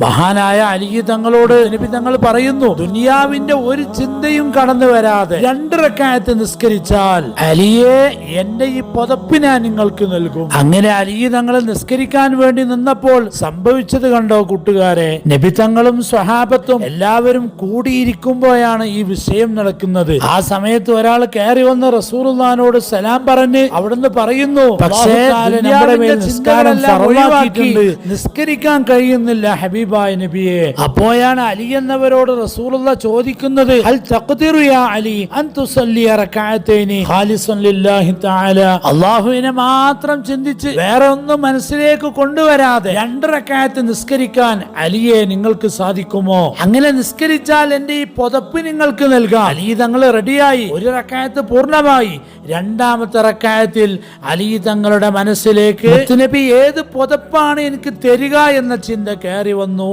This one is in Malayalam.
മഹാനായ അലിയു തങ്ങളോട് നബി തങ്ങൾ പറയുന്നു ദുനിയാവിന്റെ ഒരു ചിന്തയും കടന്നു വരാതെ രണ്ടിറക്കായത്ത് നിസ്കരിച്ചാൽ അലിയെ എന്റെ ഈ പുതപ്പ് ഞാൻ നിങ്ങൾക്ക് നൽകും. അങ്ങനെ അലിയു തങ്ങളെ നിസ്കരിക്കാൻ വേണ്ടി നിന്നപ്പോൾ സംഭവിച്ചത് കണ്ടോ കൂട്ടുകാരെ? നബി തങ്ങളും സ്വഹാബത്തും എല്ലാവരും കൂടിയിരിക്കുമ്പോഴാണ് ഈ വിഷയം നടക്കുന്നത്. ആ സമയത്ത് ഒരാൾ കയറി വന്ന് റസൂറുല്ലാനോട് സലാം പറഞ്ഞ് അവിടുന്ന് പറയുന്നു പക്ഷേ നിസ്കാരം. നിസ്കരിക്കാൻ കഴിയുന്നില്ല ഹബീബായ നബിയെ അപ്പോഴാണ് അലി എന്നവരോട് റസൂലുള്ള ചോദിക്കുന്നത് അൽ അലി അല്ലാഹുവിനെ മാത്രം ചിന്തിച്ച് വേറെ ഒന്നും മനസ്സിലേക്ക് കൊണ്ടുവരാതെ രണ്ട് റകഅത്ത് നിസ്കരിക്കാൻ അലിയെ നിങ്ങൾക്ക് സാധിക്കുമോ? അങ്ങനെ നിസ്കരിച്ചാൽ എന്റെ ഈ പുതപ്പ് നിങ്ങൾക്ക് നൽകാം. അലി തങ്ങൾ റെഡിയായി. ഒരു റക്കായത്ത് പൂർണമായി. രണ്ടാമത്തെ റക്കായത്തിൽ അലി തങ്ങളുടെ മനസ്സിലേക്ക് നബി ഏത് പുതപ്പാണ് എനിക്ക് തരിക? എന്ന ചിന്ത കയറി വന്നു.